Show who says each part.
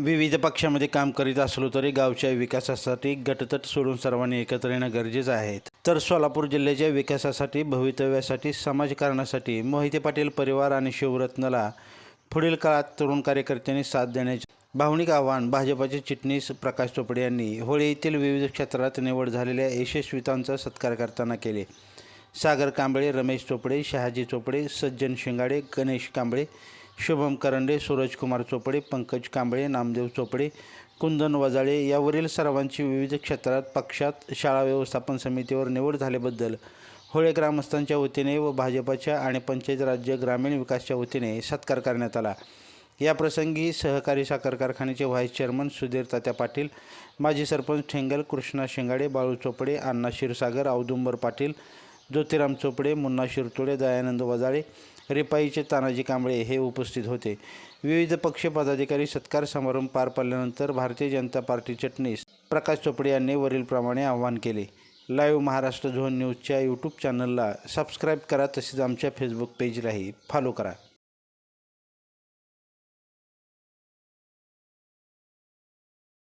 Speaker 1: विविध पक्षामध्ये काम करीत असलो तरी गावच्या विकासासाठी गटतट सोडून सर्वांनी एकत्र येणं गरजेचं आहे. तर सोलापूर जिल्ह्याच्या विकासासाठी भवितव्यासाठी समाजकारणासाठी मोहिते पाटील परिवार आणि शिवरत्नला पुढील काळात तरुण कार्यकर्त्यांनी साथ देण्याचे भावनिक आव्हान भाजपाचे चिटणीस प्रकाश चोपडे यांनी होळी येथील विविध क्षेत्रात निवड झालेल्या यशस्वितांचा सत्कार करताना केले. सागर कांबळे रमेश चोपडे शहाजी चोपडे सज्जन शिंगाडे गणेश कांबळे शुभम करंडे सूरजकुमार चोपडे पंकज कांबळे नामदेव चोपडे कुंदन वजाळे यावरील सर्वांची विविध क्षेत्रात पक्षात शाळा व्यवस्थापन समितीवर निवड झाल्याबद्दल होळे ग्रामस्थांच्या वतीने व भाजपाच्या आणि पंचायत राज्य ग्रामीण विकासच्या वतीने सत्कार करण्यात आला. या प्रसंगी सहकारी साखर कारखान्याचे व्हाईस चेअरमन सुधीर तात्या पाटील माजी सरपंच ठेंगल कृष्णा शेंगाडे बाळू चोपडे अण्णा क्षीरसागर औदुंबर पाटील ज्योतिराम चोपडे मुन्ना शिरतोडे दयानंद वजाळे रिपाईचे तानाजी कांबळे हे उपस्थित होते. विविध पक्ष पदाधिकारी सत्कार समारंभ पार पडल्यानंतर भारतीय जनता पार्टी चटणीस प्रकाश चोपडे यांनी वरीलप्रमाणे आवाहन केले. लाईव्ह महाराष्ट्र झोन न्यूजच्या यूट्यूब चॅनलला सबस्क्राईब करा तसेच आमच्या फेसबुक पेजलाही फॉलो करा.